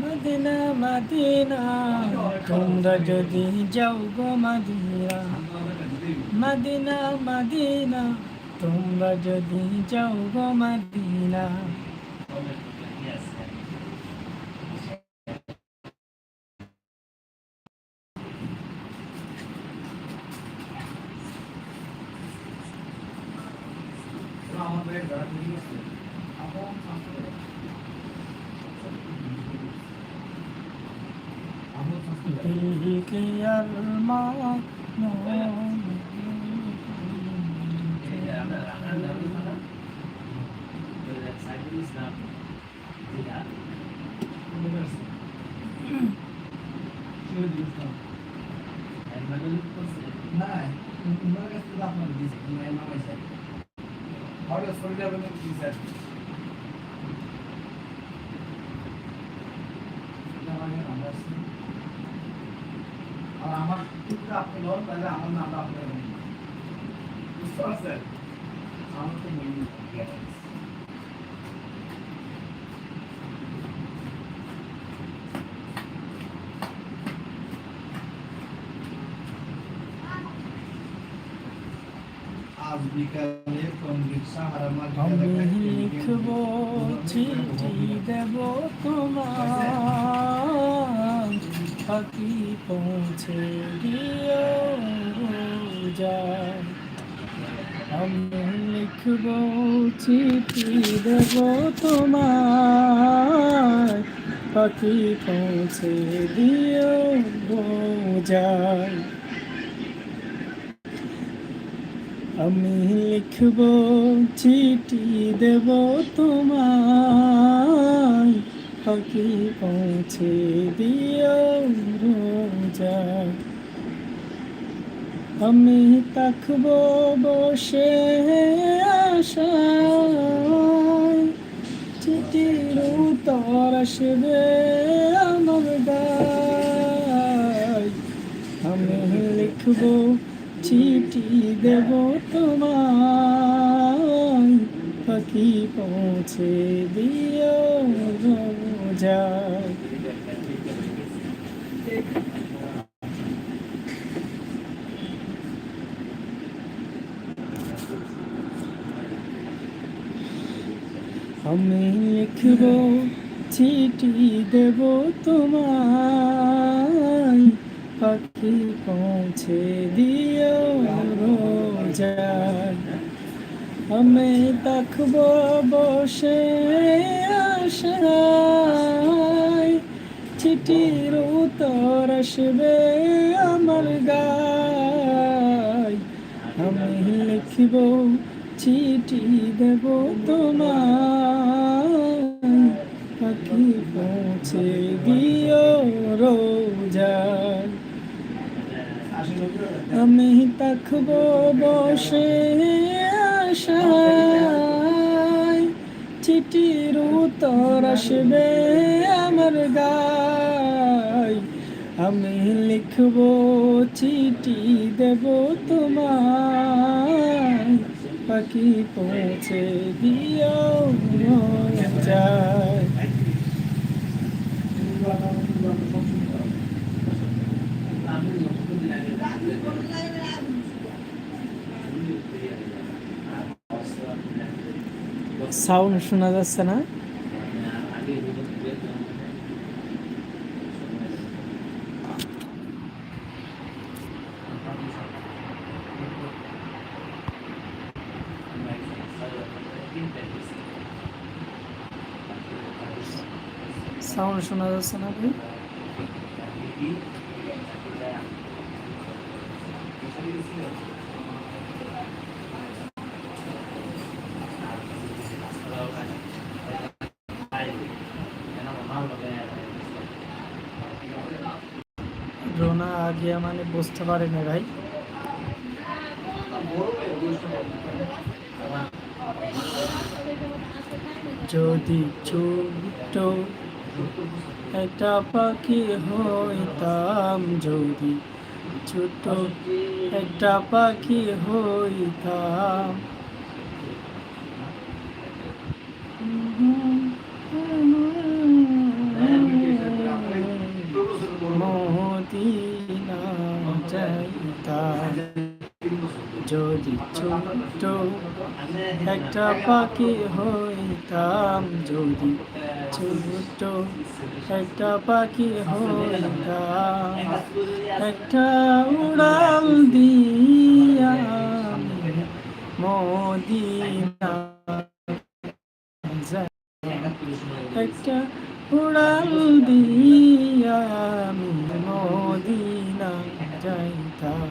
Medina Medina তোমরা যদি যাও গো মদিনা। মদিনা মদিনা তোমরা যদি যাও গো Medina. الملك يا المعنون Orada sorular bunu güzel. Sorular var ya anlarsın. Loan তাহলে আমার নামটা আপনি নেবেন। বুঝতে পারছেন আমার তো মেইন আজ বিকালে কোন রিক্সা হারামার আমি লিখব চিঠি দেব তোমার পাখি পৌঁছে দিও আমি লিখব চিঠি, দেব তোমার পাখি পৌঁছে দিও যায় আমি লিখব চিঠি, দেব তোমায়। পাখি পৌঁছে দিও রোজা। আমি তাকব বসে আশায়। চিঠির উত্তর আসবে আমার গায়। আমি লিখব, চিঠি দেব তোমায়। পাখি পৌঁছে দিও যায়। আমি লিখব চিঠি দেব তোমায়। পাখি পৌঁছে দিও রোজায়। আমি দেখব বসে আশায়। চিঠির উত্তর আসবে আমার গায়। আমি লিখব, চিঠি দেব তোমায়। পাখি পৌঁছে দিও রোজায় আমি তাকব বসে উত্তর আসবে আমার গায়। আমি লিখব, চিঠি দেব তোমায়। পাখি পৌঁছে দিও যায় সাউন্ড শোনা যাচ্ছে না সাউন্ড শোনা যাচ্ছে না ভাই। রোনা গিয়া মানে বুঝতে পারেনি ভাই। যদি ছোট একটা পাখি হইতাম যদি ছোট একটা পাখি হইতাম। যদি ছোট একটা পাখি হইতাম যদি ছোট্ট একটা পাখি হইতাম একটা উড়াল দিয়া মদিনা একটা উড়াল দিয়া আমি মদিনা যাইতাম।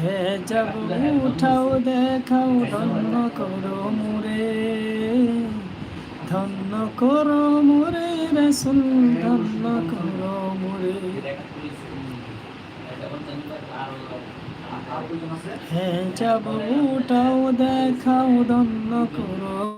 হে যাব উঠাও, দেখাও, ধন্য করো মুরে। ধন্য করো মুরে, রসুল, ধন্য করো মুরে। হে যাব উঠাও, দেখাও, ধন্য করো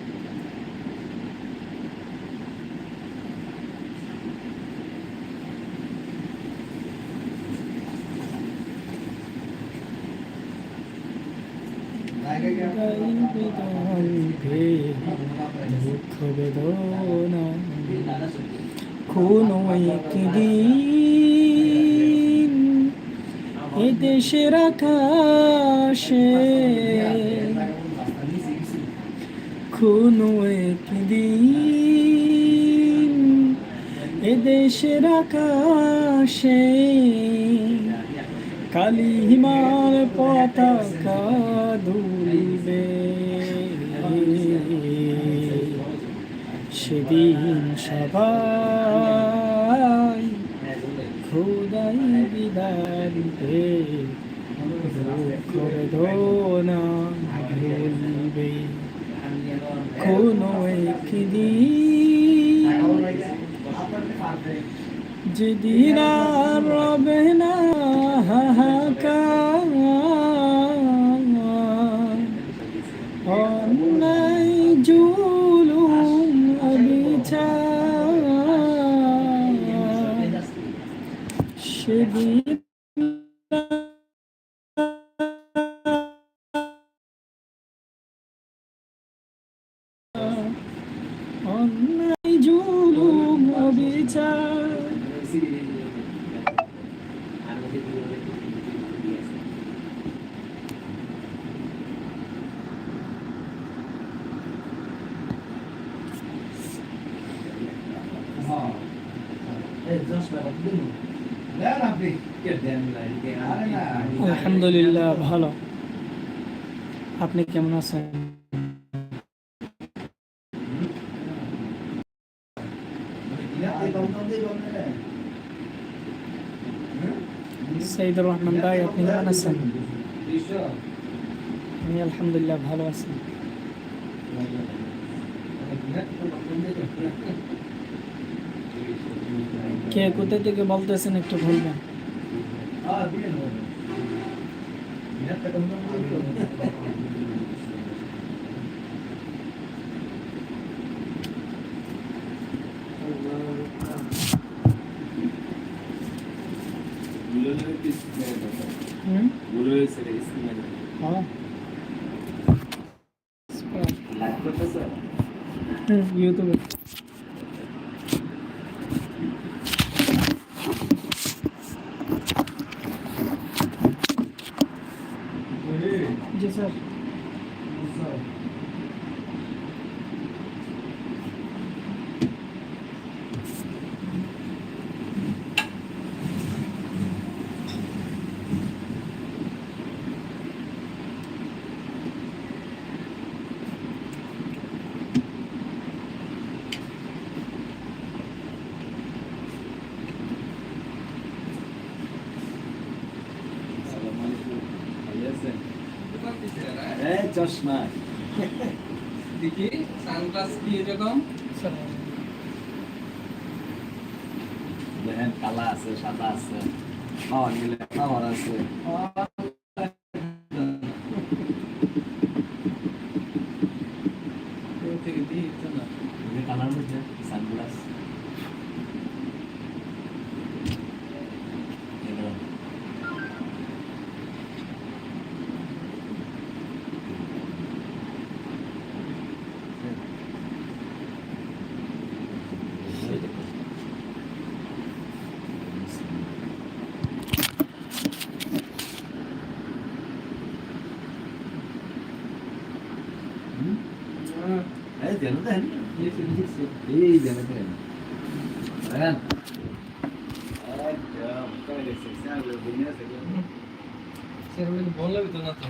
গাইবে দুঃখ বেদনা কোনো একদিন এ দেশের আকাশে কোনো একদিন এ দেশের আকাশে কালিমার পতাকা দুলবে সেদিন সবাই খোদাই বিদায় দিতে দুঃখ বেদনা ভুলবে। কোনো একদিন যেদিন আর রবে না অন্যায় জুলুম অবিচার। আলহামদুলিল্লাহ ভালো। আপনি কেমন আছেন? সঈদুর রহমান ভাই আপনি কেমন আছেন আমি আলহামদুলিল্লাহ ভালো আছি কে কোথা থেকে বলতেছেন একটু বলবেন ইউটিউবে জি স্যার চশমা। দেখি সানগ্লাস কি এরকম? দেখেন কালা আছে সাদা আছে পাওয়ার গেলে পাওয়ার আছে। जनता है ना ये फिजिक्स है ये जनता है Ayan. सर मैंने बोला भी तो ना था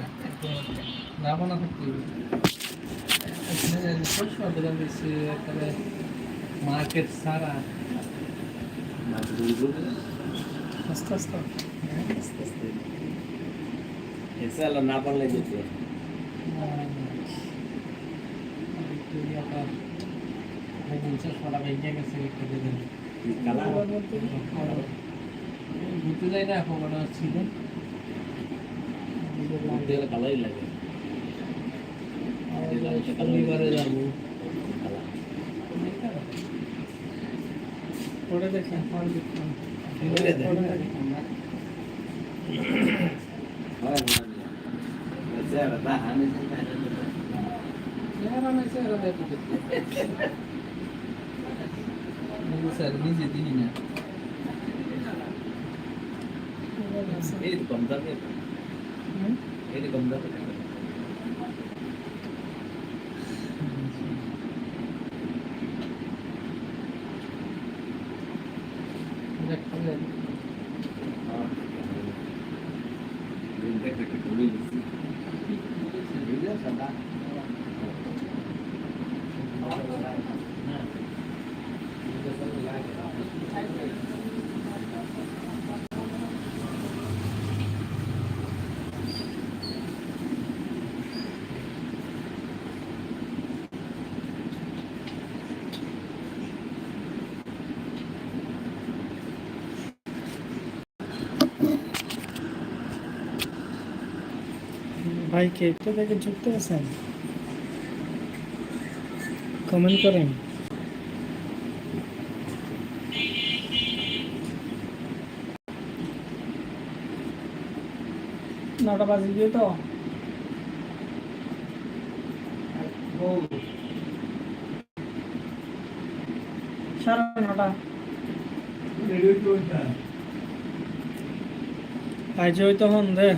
ना बना सकती इसमें रिसर्च में बदल जैसे करे मार्केट सारा सस्ता सस्ता सस्ता ऐसा लो ना पड़ लगे थे আস্তে আস্তে এসে আলো না পারলে যেতে কালার ঘুরতে যাই না এখন মনে হচ্ছিল কালাই লাগে শনিবারে hemen herhalde సార్ నుంచి దీని ఏది కొందా ఏది కొందా ভাই কে একটু থেকে যুক্ত আছেন? কমেন্ট করেন। নটা বাজে গিয়ে তো। সাড়ে নটা। আজ হয়তো হন দে